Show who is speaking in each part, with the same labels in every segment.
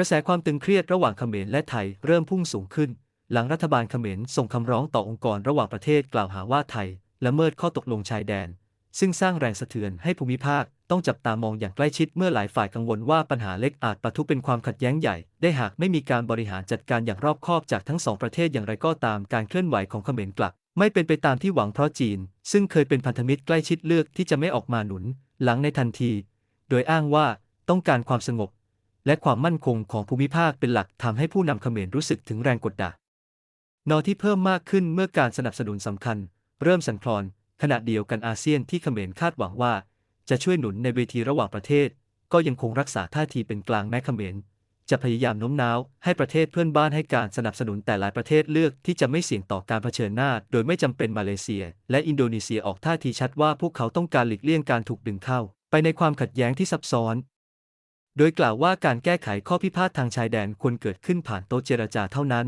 Speaker 1: กระแสความตึงเครียดระหว่างเขมรและไทยเริ่มพุ่งสูงขึ้น หลังรัฐบาลเขมรส่งคำร้องต่อองค์กรระหว่างประเทศกล่าวหาว่าไทยละเมิดข้อตกลงชายแดน ซึ่งสร้างแรงสะเทือนให้ภูมิภาคต้องจับตามองอย่างใกล้ชิดเมื่อหลายฝ่ายกังวลว่าปัญหาเล็กอาจปะทุเป็นความขัดแย้งใหญ่ ได้หากไม่มีการบริหารจัดการอย่างรอบคอบจากทั้งสองประเทศอย่างไรก็ตามการเคลื่อนไหวของเขมรกลับ ไม่เป็นไปตามที่หวังเพราะจีน ซึ่งเคยเป็นพันธมิตรใกล้ชิดเลือกที่จะไม่ออกมาหนุน หลังในทันที โดยอ้างว่าต้องการความสงบ และความมั่นคงของภูมิภาคเป็นหลักทำให้ผู้นำเขมรรู้สึกถึงแรงกดดันนอที่เพิ่มมากขึ้นเมื่อการสนับสนุนสำคัญ เริ่มสั่นคลอน ขณะเดียวกันอาเซียนที่เขมรคาดหวังว่า จะช่วยหนุนในเวทีระหว่างประเทศ ก็ยังคงรักษาท่าทีเป็นกลางแม้เขมรจะพยายามโน้มน้าวให้ประเทศเพื่อนบ้านให้การสนับสนุนแต่หลายประเทศเลือกที่จะไม่เสี่ยงต่อการเผชิญหน้า โดยไม่จำเป็นมาเลเซีย และอินโดนีเซียออกท่าทีชัดว่าพวกเขาต้องการหลีกเลี่ยงการถูกดึงเข้า ไปในความขัดแย้งที่ซับซ้อน โดยกล่าวว่าการแก้ไขข้อพิพาททางชายแดนควรเกิดขึ้นผ่านโต๊ะเจรจาเท่านั้น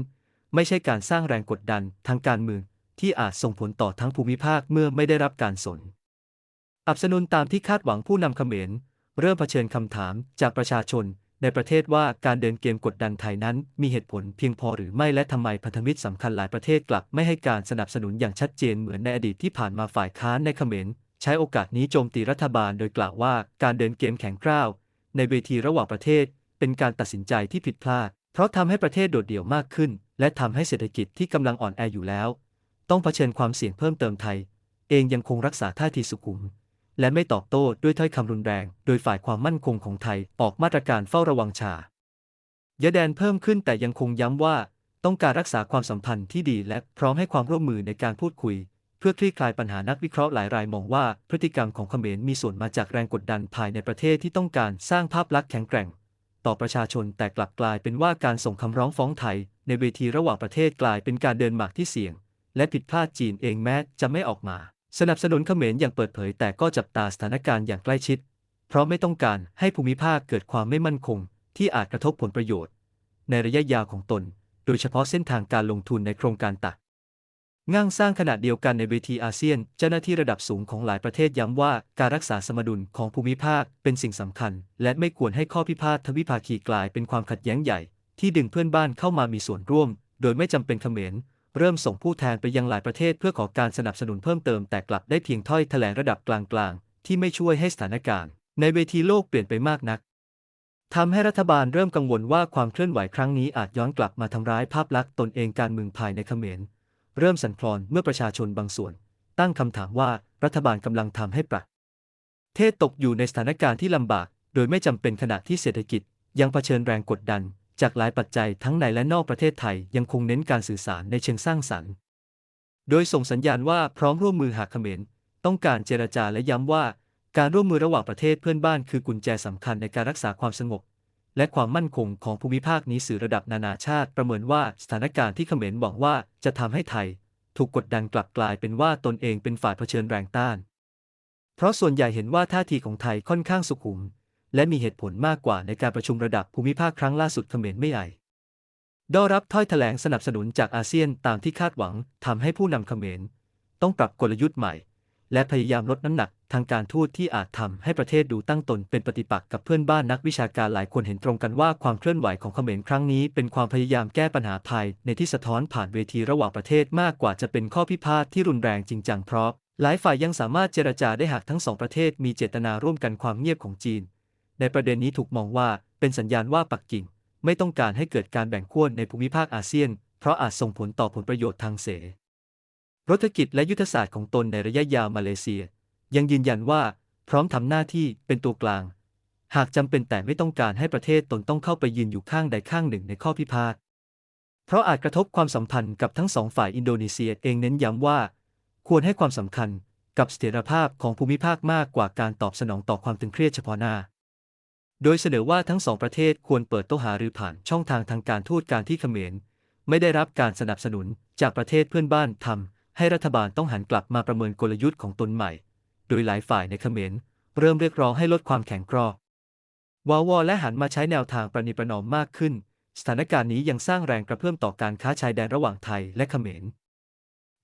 Speaker 1: ไม่ใช่การสร้างแรงกดดันทางการเมืองที่อาจส่งผลต่อทั้งภูมิภาคเมื่อไม่ได้รับการสน อับสนุนตามที่คาดหวังผู้นำเขมร เริ่มเผชิญคำถามจากประชาชนในประเทศว่าการเดินเกมกดดันไทยนั้น มีเหตุผลเพียงพอหรือไม่และทำไมพันธมิตรสำคัญหลายประเทศกลับไม่ให้การสนับสนุนอย่างชัดเจนเหมือนในอดีตที่ผ่านมาฝ่ายค้านในเขมร ใช้โอกาสนี้โจมตีรัฐบาลโดยกล่าวว่าการเดินเกมแข็งกร้าว ในเวทีระหว่างประเทศ เป็นการตัดสินใจที่ผิดพลาด เพราะทำให้ประเทศโดดเดี่ยวมากขึ้น และทำให้เศรษฐกิจที่กำลังอ่อนแออยู่แล้ว ต้องเผชิญความเสี่ยงเพิ่มเติมไทย เองยังคงรักษาท่าทีสุขุม และไม่ตอบโต้ด้วยถ้อยคำรุนแรง โดยฝ่ายความมั่นคงของไทยออกมาตรการเฝ้าระวังชายาแดนเพิ่มขึ้นแต่ยังคงย้ำว่า ต้องการรักษาความสัมพันธ์ที่ดีและพร้อมให้ความร่วมมือในการพูดคุย เพื่อคลี่คลายปัญหานักวิเคราะห์หลายรายมองว่า พฤติกรรมของเขมรมีส่วนมาจากแรงกดดันภายในประเทศที่ต้องการสร้างภาพลักษณ์แข็งแกร่ง ต่อประชาชนแต่กลับกลายเป็นว่าการส่งคำร้องฟ้องไทย ในเวทีระหว่างประเทศกลายเป็นการเดินหมากที่เสี่ยง และผิดพลาดจีนเองแม้จะไม่ออกมา สนับสนุนเขมรอย่างเปิดเผยแต่ก็จับตาสถานการณ์อย่างใกล้ชิด เพราะไม่ต้องการให้ภูมิภาคเกิดความไม่มั่นคง ที่อาจกระทบผลประโยชน์ ในระยะยาวของตน โดยเฉพาะเส้นทางการลงทุนในโครงการตัก ง่างสร้างขนาดเดียวกันในเวทีอาเซียน เจ้าหน้าที่ระดับสูงของหลายประเทศย้ำว่าการรักษาสมดุลของภูมิภาคเป็นสิ่งสำคัญ และไม่ควรให้ข้อพิพาททวิภาคีกลายเป็นความขัดแย้งใหญ่ ที่ดึงเพื่อนบ้านเข้ามามีส่วนร่วม โดยไม่จำเป็นเขมรเริ่มส่งผู้แทนไปยังหลายประเทศเพื่อขอการสนับสนุนเพิ่มเติมแต่กลับได้เพียงถ้อยแถลงระดับกลางๆ ที่ไม่ช่วยให้สถานการณ์ ในเวทีโลกเปลี่ยนไปมากนักทำให้รัฐบาลเริ่มกังวลว่าความเคลื่อนไหวครั้งนี้อาจย้อนกลับมาทำร้ายภาพลักษณ์ตนเองการเมืองภายในเขมร เริ่มสั่นคลอนเมื่อประชาชนบางส่วน ตั้งคำถามว่ารัฐบาลกำลังทำให้ประเทศตกอยู่ในสถานการณ์ที่ลำบาก โดยไม่จำเป็นขณะที่เศรษฐกิจ ยังเผชิญแรงกดดัน จากหลายปัจจัยทั้งในและนอกประเทศไทยยังคงเน้นการสื่อสารในเชิงสร้างสรรค์ โดยส่งสัญญาณว่าพร้อมร่วมมือหากเขมรต้องการเจรจาและย้ำว่า การร่วมมือระหว่างประเทศเพื่อนบ้านคือกุญแจสำคัญในการรักษาความสงบ และความมั่นคงของภูมิภาคนี้สื่อระดับนานาชาติประเมินว่าสถานการณ์ที่เขมรหวังว่าจะทำให้ไทย ถูกกดดันกลับกลายเป็นว่าตนเองเป็นฝ่ายเผชิญแรงต้าน เพราะส่วนใหญ่เห็นว่าท่าทีของไทยค่อนข้างสุขุม และมีเหตุผลมากกว่าในการประชุมระดับภูมิภาคครั้งล่าสุดเขมรไม่ใหญ่ได้รับถ้อยแถลงสนับสนุนจากอาเซียนตามที่คาดหวังทำให้ผู้นำเขมรต้องปรับกลยุทธ์ใหม่ และพยายามลดน้ำหนักทางการทูตที่อาจทำให้ประเทศดูตั้งตนเป็นปฏิปักษ์กับเพื่อนบ้านนักวิชาการหลายคนเห็นตรงกันว่าความเคลื่อนไหวของเขมรครั้งนี้ เป็นความพยายามแก้ปัญหาภายในที่สะท้อนผ่านเวทีระหว่างประเทศมากกว่าจะเป็นข้อพิพาทที่รุนแรงจริงจังเพราะหลายฝ่ายยังสามารถเจรจาได้หากทั้งสองประเทศมีเจตนาร่วมกันความเงียบของจีน ในประเด็นนี้ถูกมองว่าเป็นสัญญาณว่าปักกิ่ง ไม่ต้องการให้เกิดการแบ่งขั้วในภูมิภาคอาเซียน เพราะอาจส่งผลต่อผลประโยชน์ทางเส รธกิจและยุทธศาสตร์ของตนในระยะยาวมาเลเซีย ยังยืนยันว่าพร้อมทำหน้าที่เป็นตัวกลาง หากจำเป็นแต่ไม่ต้องการให้ประเทศตนต้องเข้าไปยืนอยู่ข้างใดข้างหนึ่งในข้อพิพาทเพราะอาจกระทบความสัมพันธ์กับทั้งสองฝ่ายอินโดนีเซียเองเน้นย้ำว่า ควรให้ความสำคัญกับเสถียรภาพของภูมิภาคมากกว่าการตอบสนองต่อความตึงเครียดเฉพาะหน้า โดยเสนอว่าทั้งสองประเทศควรเปิดโต๊ะหารือผ่านช่องทางทางการทูตการที่เขมรไม่ได้รับการสนับสนุนจากประเทศเพื่อนบ้านทำ ให้รัฐบาลต้องหันกลับมาประเมินกลยุทธ์ของตนใหม่ โดยหลายฝ่ายในเขมรเริ่มเรียกร้องให้ลดความแข็งกรอวาวอและหันมาใช้แนวทางประนีประนอมมากขึ้น สถานการณ์นี้ยังสร้างแรงกระเพื่อมต่อการค้าชายแดนระหว่างไทยและเขมร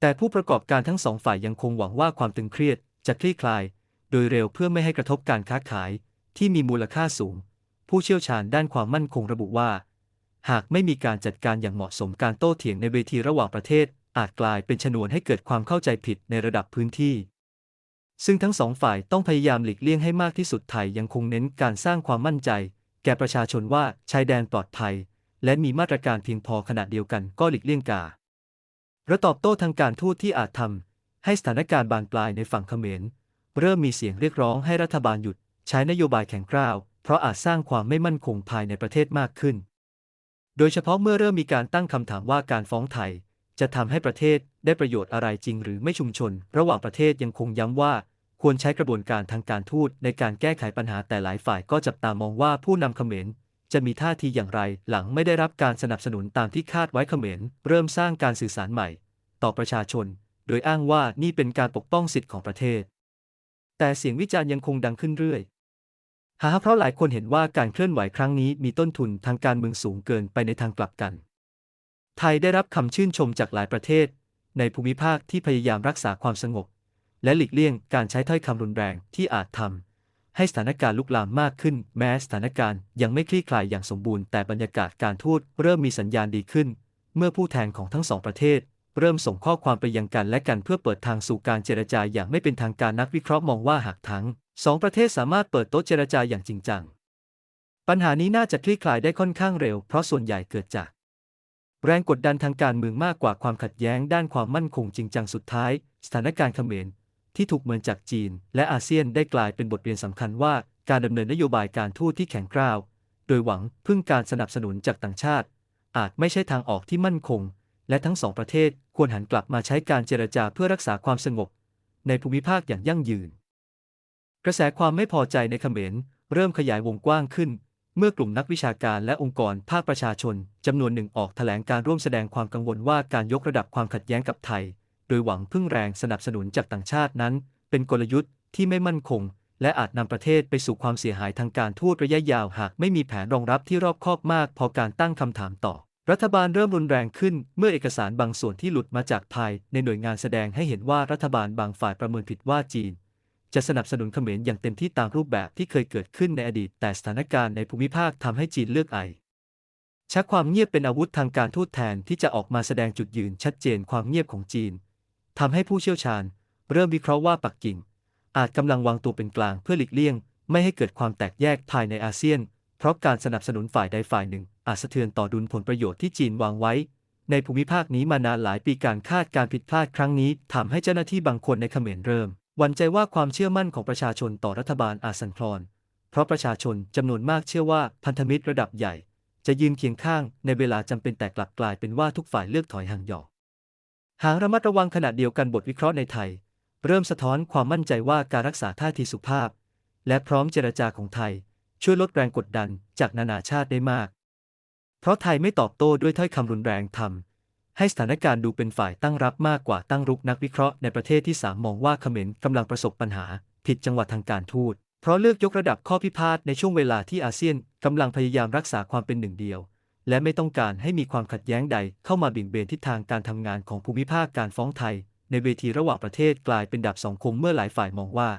Speaker 1: แต่ผู้ประกอบการทั้งสองฝ่ายยังคงหวังว่าความตึงเครียดจะคลี่คลาย โดยเร็วเพื่อไม่ให้กระทบการค้าขายที่มีมูลค่าสูง ผู้เชี่ยวชาญด้านความมั่นคงระบุว่า หากไม่มีการจัดการอย่างเหมาะสมการโต้เถียงในเวทีระหว่างประเทศ อาจกลายเป็นชนวนให้เกิดความเข้าใจผิดในระดับพื้นที่ ซึ่งทั้งสองฝ่ายต้องพยายามหลีกเลี่ยงให้มากที่สุดไทยยังคงเน้นการสร้างความมั่นใจ แก่ประชาชนว่าชายแดนปลอดภัย และมีมาตรการเพียงพอขณะเดียวกันก็หลีกเลี่ยงการะตอบโต้ทางการทูตที่อาจทำให้สถานการณ์บานปลายในฝั่งเขมร เริ่มมีเสียงเรียกร้องให้รัฐบาลหยุด ใช้นโยบายแข็งกร้าว เพราะอาจสร้างความไม่มั่นคงภายในประเทศมากขึ้น โดยเฉพาะเมื่อเริ่มมีการตั้งคำถามว่าการฟ้องไทย จะทำให้ประเทศได้ประโยชน์อะไรจริงหรือไม่ชุมชน ระหว่างประเทศยังคงย้ำว่า ควรใช้กระบวนการทางการทูตในการแก้ไขปัญหาแต่หลายฝ่ายก็จับตามองว่าผู้นำเขมรจะมีท่าทีอย่างไรหลังไม่ได้รับการสนับสนุนตามที่คาดไว้เขมรเริ่มสร้างการสื่อสารใหม่ ต่อประชาชน โดยอ้างว่านี่เป็นการปกป้องสิทธิของประเทศ แต่เสียงวิจารณ์ยังคงดังขึ้นเรื่อยหาเพราะหลายคนเห็นว่าการเคลื่อนไหวครั้งนี้มีต้นทุนทางการเมืองสูงเกินไปในทางกลับกัน ไทยได้รับคำชื่นชมจากหลายประเทศ ในภูมิภาคที่พยายามรักษาความสงบ และหลีกเลี่ยงการใช้ถ้อยคำรุนแรงที่อาจทำให้สถานการณ์ลุกลามมากขึ้น แม้สถานการณ์ยังไม่คลี่คลายอย่างสมบูรณ์แต่บรรยากาศการทูตเริ่มมีสัญญาณดีขึ้น เมื่อผู้แทนของทั้งสองประเทศ เริ่มส่งข้อความไปยังกันและกันเพื่อเปิดทางสู่การเจรจาอย่างไม่เป็นทางการนักวิเคราะห์มองว่าหากทั้งสองประเทศสามารถเปิดโต๊ะเจรจาอย่างจริงจังปัญหานี้น่าจะคลี่คลายได้ค่อนข้างเร็วเพราะส่วนใหญ่เกิดจาก แรงกดดันทางการเมืองมากกว่าความขัดแย้งด้านความมั่นคงจริงจังสุดท้าย สถานการณ์เขมรที่ถูกเมืองจากจีน และอาเซียนได้กลายเป็นบทเรียนสำคัญว่าการดำเนินนโยบายการทูตที่แข็งกร้าว โดยหวังพึ่งการสนับสนุนจากต่างชาติ อาจไม่ใช่ทางออกที่มั่นคง และทั้งสองประเทศควรหันกลับมาใช้การเจรจาเพื่อรักษาความสงบ ในภูมิภาคอย่างยั่งยืน กระแสความไม่พอใจในเขมรเริ่มขยายวงกว้างขึ้น เมื่อกลุ่มนักวิชาการและองค์กรภาคประชาชนจำนวนหนึ่งออกแถลงการร่วมแสดงความกังวลว่าการยกระดับความขัดแย้งกับไทย โดยหวังพึ่งแรงสนับสนุนจากต่างชาตินั้น เป็นกลยุทธ์ที่ไม่มั่นคง และอาจนำประเทศไปสู่ความเสียหายทางการทูตระยะยาวหากไม่มีแผนรองรับที่รอบคอบมาก พอการตั้งคำถามต่อ รัฐบาลเริ่มรุนแรงขึ้น เมื่อเอกสารบางส่วนที่หลุดมาจากไทยในหน่วยงานแสดงให้เห็นว่ารัฐบาลบางฝ่ายประเมินผิดว่าจีน จะสนับสนุนเขมรอย่างเต็มที่ตามรูปแบบที่เคยเกิดขึ้นในอดีต แต่สถานการณ์ในภูมิภาคทำให้จีนเลือกไอชักความเงียบเป็นอาวุธทางการทูตแทนที่จะออกมาแสดงจุดยืนชัดเจนความเงียบของจีนทำให้ผู้เชี่ยวชาญ เริ่มวิเคราะห์ว่าปักกิ่ง อาจกำลังวางตัวเป็นกลางเพื่อหลีกเลี่ยง ไม่ให้เกิดความแตกแยกภายในอาเซียน เพราะการสนับสนุนฝ่ายใดฝ่ายหนึ่ง อาจสะเทือนต่อดุลผลประโยชน์ที่จีนวางไว้ ในภูมิภาคนี้มานานหลายปีการคาดการผิดพลาดครั้งนี้ทำให้เจ้าหน้าที่บางคนในเขมรเริ่ม หวั่นใจว่าความเชื่อมั่นของประชาชนต่อรัฐบาลอาจสั่นคลอน เพราะประชาชนจำนวนมากเชื่อว่าพันธมิตรระดับใหญ่ จะยืนเคียงข้างในเวลาจำเป็นแต่กลับกลายเป็นว่าทุกฝ่ายเลือกถอยห่างหยอกหากระมัดระวังขณะเดียวกันบทวิเคราะห์ในไทย เริ่มสะท้อนความมั่นใจว่าการรักษาท่าทีสุภาพ และพร้อมเจรจาของไทย ช่วยลดแรงกดดันจากนานาชาติได้มาก เพราะไทยไม่ตอบโต้ด้วยถ้อยคำรุนแรงทำ ให้สถานการณ์ดูเป็นฝ่ายตั้งรับมากกว่าตั้งรุกนักวิเคราะห์ในประเทศที่สามมองว่าเขมรกำลังประสบปัญหา ผิดจังหวะทางการทูต เพราะเลือกยกระดับข้อพิพาทในช่วงเวลาที่อาเซียนกำลังพยายามรักษาความเป็นหนึ่งเดียว และไม่ต้องการให้มีความขัดแย้งใดเข้ามาบิ่งเบนทิศทางการทำงานของภูมิภาคการฟ้องไทย ในเวทีระหว่างประเทศกลายเป็นดาบสองคมเมื่อหลายฝ่ายมองว่า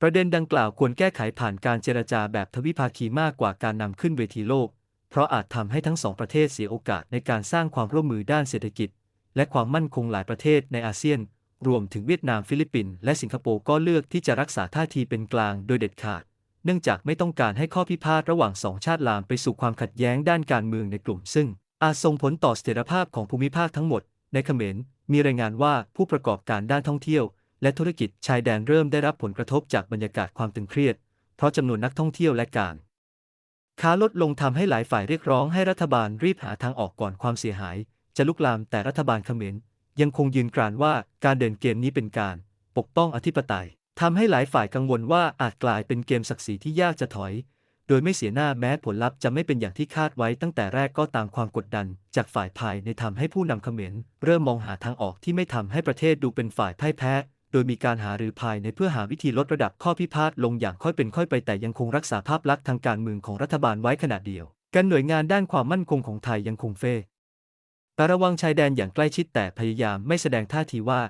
Speaker 1: ประเด็นดังกล่าวควรแก้ไขผ่านการเจรจาแบบทวิภาคีมากกว่าการนำขึ้นเวทีโลก เพราะอาจทำให้ทั้งสองประเทศเสียโอกาสในการสร้างความร่วมมือด้านเศรษฐกิจ และความมั่นคงหลายประเทศในอาเซียน รวมถึงเวียดนามฟิลิปปินส์และสิงคโปร์ก็เลือกที่จะรักษาท่าทีเป็นกลางโดยเด็ดขาด เนื่องจากไม่ต้องการให้ข้อพิพาทระหว่างสองชาติลามไปสู่ความขัดแย้งด้านการเมืองในกลุ่ม ซึ่งอาจส่งผลต่อเสถียรภาพของภูมิภาคทั้งหมด ในเขมรมีรายงานว่าผู้ประกอบการด้านท่องเที่ยว และธุรกิจชายแดนเริ่มได้รับผลกระทบจากบรรยากาศความตึงเครียด เพราะจำนวนนักท่องเที่ยวและการ ค้าลดลงทำให้หลายฝ่ายเรียกร้องให้รัฐบาลรีบหาทางออกก่อนความเสียหาย จะลุกลามแต่รัฐบาลเขมรยังคงยืนกรานว่าการเดินเกมนี้เป็นการ ปกป้องอธิปไตยทำให้หลายฝ่ายกังวลว่าอาจกลายเป็นเกมศักดิ์ศรีที่ยากจะถอย โดยไม่เสียหน้าแม้ผลลัพธ์จะไม่เป็นอย่างที่คาดไว้ตั้งแต่แรกก็ตามความกดดัน จากฝ่ายภายในทำให้ผู้นำเขมรเริ่มมองหาทางออกที่ไม่ทำให้ประเทศดูเป็นฝ่ายพ่ายแพ้ โดยมีการหารือภายในเพื่อหาวิธีลดระดับข้อพิพาทลงอย่างค่อยเป็นค่อยไปแต่ยังคงรักษาภาพลักษณ์ทางการเมืองของรัฐบาลไว้ขณะเดียว กันหน่วยงานด้านความมั่นคงของไทยยังคงเฟ่แต่ระวังชายแดนอย่างใกล้ชิดแต่พยายามไม่แสดงท่าทีว่า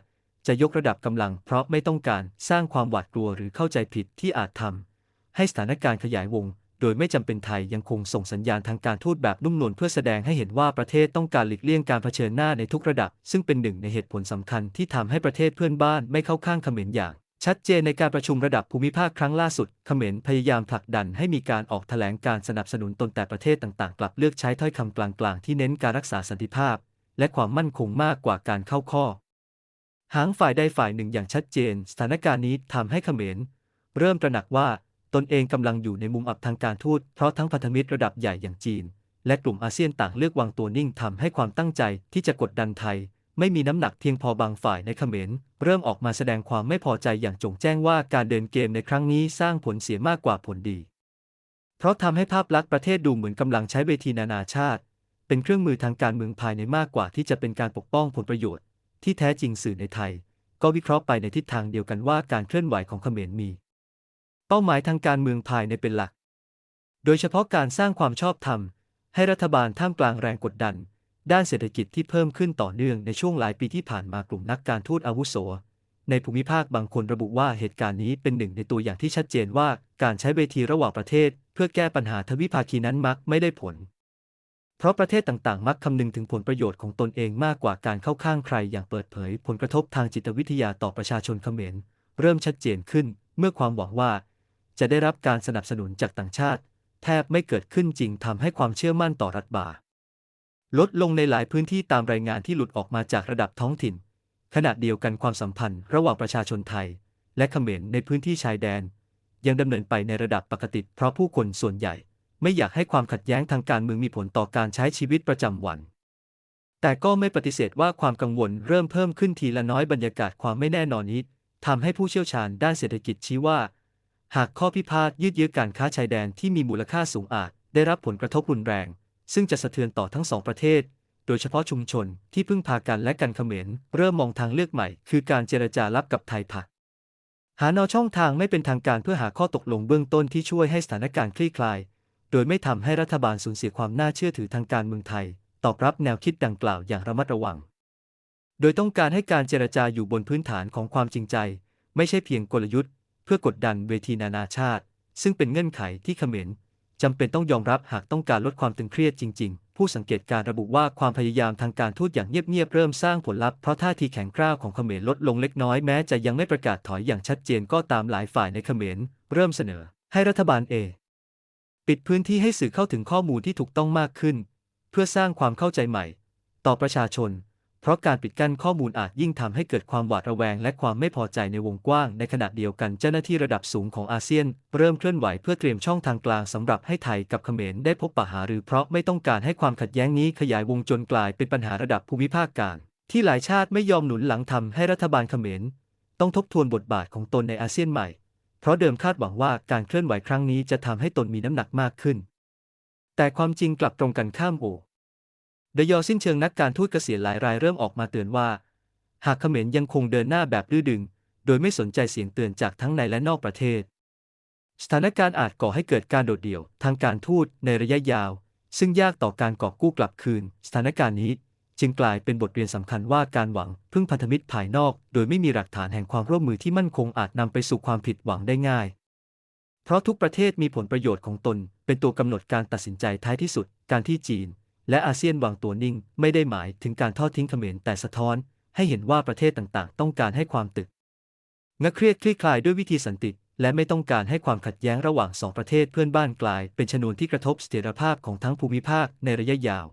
Speaker 1: จะยกระดับกำลังเพราะไม่ต้องการสร้างความหวาดกลัวหรือเข้าใจผิดที่อาจทำให้สถานการณ์ขยายวง โดยไม่จำเป็นไทยยังคงส่งสัญญาณทางการทูตแบบนุ่มนวลเพื่อแสดงให้เห็นว่าประเทศต้องการหลีกเลี่ยงการเผชิญหน้าในทุกระดับ ซึ่งเป็นหนึ่งในเหตุผลสำคัญที่ทำให้ประเทศเพื่อนบ้านไม่เข้าข้างเขมรอย่างชัดเจนในการประชุมระดับภูมิภาคครั้งล่าสุด เขมรพยายามผลักดันให้มีการออกแถลงการสนับสนุนตนแต่ประเทศต่างๆ กลับเลือกใช้ถ้อยคำกลางๆ ที่เน้นการรักษาสันติภาพ และความมั่นคงมากกว่าการเข้าข้อ หางฝ่ายใดฝ่ายหนึ่งอย่างชัดเจน สถานการณ์นี้ทำให้เขมรเริ่มตระหนักว่า ตนเองกำลังอยู่ในมุมอับทางการทูตเพราะทั้งพันธมิตรระดับใหญ่อย่างจีน และกลุ่มอาเซียนต่างเลือกวางตัวนิ่งทำให้ความตั้งใจที่จะกดดันไทย ไม่มีน้ำหนักเพียงพอบางฝ่ายในเขมรเริ่มออกมาแสดงความไม่พอใจอย่างจงแจ้งว่าการเดินเกมในครั้งนี้สร้างผลเสียมากกว่าผลดี เพราะทำให้ภาพลักษณ์ประเทศดูเหมือนกำลังใช้เวทีนานาชาติ เป็นเครื่องมือทางการเมืองภายในมากกว่าที่จะเป็นการปกป้องผลประโยชน์ ที่แท้จริงสื่อในไทย ก็วิเคราะห์ไปในทิศทางเดียวกันว่าการเคลื่อนไหวของเขมรมี เป้าหมายทางการเมืองภายในเป็นหลัก โดยเฉพาะการสร้างความชอบธรรม ให้รัฐบาลท่ามกลางแรงกดดัน ด้านเศรษฐกิจที่เพิ่มขึ้นต่อเนื่องในช่วงหลายปีที่ผ่านมากลุ่มนักการทูตอาวุโส ในภูมิภาคบางคนระบุว่าเหตุการณ์นี้เป็นหนึ่งในตัวอย่างที่ชัดเจนว่าการใช้เวทีระหว่างประเทศ เพื่อแก้ปัญหาทวิภาคีนั้นมักไม่ได้ผล เพราะประเทศต่างๆ มักคำนึงถึงผลประโยชน์ของตนเองมากกว่าการเข้าข้างใครอย่างเปิดเผย ผลกระทบทางจิตวิทยาต่อประชาชนเขมรเริ่มชัดเจนขึ้น เมื่อความหวังว่า จะได้รับการสนับสนุนจากต่างชาติ แทบไม่เกิดขึ้นจริงทำให้ความเชื่อมั่นต่อรัฐบาลลดลงในหลายพื้นที่ตามรายงานที่หลุดออกมาจากระดับท้องถิ่น ขณะเดียวกันความสัมพันธ์ระหว่างประชาชนไทย และเขมรในพื้นที่ชายแดน ยังดำเนินไปในระดับปกติ เพราะผู้คนส่วนใหญ่ ไม่อยากให้ความขัดแย้งทางการเมืองมีผลต่อการใช้ชีวิตประจำวัน แต่ก็ไม่ปฏิเสธว่าความกังวลเริ่มเพิ่มขึ้นทีละน้อยบรรยากาศความไม่แน่นอนนี้ทำให้ผู้เชี่ยวชาญด้านเศรษฐกิจชี้ว่า หากข้อพิพาทยืดเยื้อการค้าชายแดนที่มีมูลค่าสูงอาจ ได้รับผลกระทบรุนแรง ซึ่งจะสะเทือนต่อทั้งสองประเทศ โดยเฉพาะชุมชนที่พึ่งพากันและกันเขมรเริ่มมองทางเลือกใหม่ คือการเจรจารับกับไทยผักหาแนวช่องทางไม่เป็นทางการเพื่อหาข้อตกลงเบื้องต้นที่ช่วยให้สถานการณ์คลี่คลาย โดยไม่ทำให้รัฐบาลสูญเสียความน่าเชื่อถือทางการเมืองไทย ตอบรับแนวคิดดังกล่าวอย่างระมัดระวัง โดยต้องการให้การเจรจาอยู่บนพื้นฐานของความจริงใจ ไม่ใช่เพียงกลยุทธ์ เพื่อกดดันเวทีนานาชาติ ซึ่งเป็นเงื่อนไขที่เขมรจำเป็นต้องยอมรับหากต้องการลดความตึงเครียดจริง ๆ ผู้สังเกตการระบุว่าความพยายามทางการทูตอย่างเงียบๆเริ่มสร้างผลลัพธ์เพราะท่าทีแข็งกร้าวของเขมรลดลงเล็กน้อยแม้จะยังไม่ประกาศถอยอย่างชัดเจนก็ตามหลายฝ่ายในเขมรเริ่มเสนอ ให้รัฐบาลเอ ปิดพื้นที่ให้สื่อเข้าถึงข้อมูลที่ถูกต้องมากขึ้น เพื่อสร้างความเข้าใจใหม่ ต่อประชาชน เพราะการปิดกั้นข้อมูลอาจยิ่งทำให้เกิดความหวาดระแวงและความไม่พอใจในวงกว้าง ในขณะเดียวกันเจ้าหน้าที่ระดับสูงของอาเซียน เริ่มเคลื่อนไหวเพื่อเตรียมช่องทางกลางสำหรับให้ไทยกับเขมรได้พบปะหารือเพราะไม่ต้องการให้ความขัดแย้งนี้ขยายวงจนกลายเป็นปัญหาระดับภูมิภาคการ ที่หลายชาติไม่ยอมหนุนหลังทำให้รัฐบาลเขมร ต้องทบทวนบทบาทของตนในอาเซียนใหม่ เพราะเดิมคาดหวังว่าการเคลื่อนไหวครั้งนี้จะทำให้ตนมีน้ำหนักมากขึ้น แต่ความจริงกลับตรงกันข้ามโอ เดยอสิ้นเชิงนักการทูตเกษียณหลายรายเริ่มออกมาเตือนว่า หากเขมรยังคงเดินหน้าแบบดื้อดึง โดยไม่สนใจเสียงเตือนจากทั้งในและนอกประเทศ สถานการณ์อาจก่อให้เกิดการโดดเดี่ยว ทางการทูตในระยะยาว ซึ่งยากต่อการกอบกู้กลับคืน สถานการณ์นี้ จึงกลายเป็นบทเรียนสำคัญว่าการหวังพึ่งพันธมิตรภายนอก โดยไม่มีหลักฐานแห่งความร่วมมือที่มั่นคงอาจนำไปสู่ความผิดหวังได้ง่ายเพราะทุกประเทศมีผลประโยชน์ของตน เป็นตัวกำหนดการตัดสินใจท้ายที่สุด การที่จีน และอาเซียนวางตัวนิ่งไม่ได้หมายถึงการทอดทิ้งเขมรแต่สะท้อน ให้เห็นว่าประเทศต่างๆ ต้องการให้ความตึกงะเครียดคลี่คลายด้วยวิธีสันติ และไม่ต้องการให้ความขัดแย้งระหว่างสองประเทศเพื่อนบ้านกลาย เป็นชนวนที่กระทบเสถียรภาพของทั้งภูมิภาคในระยะยาว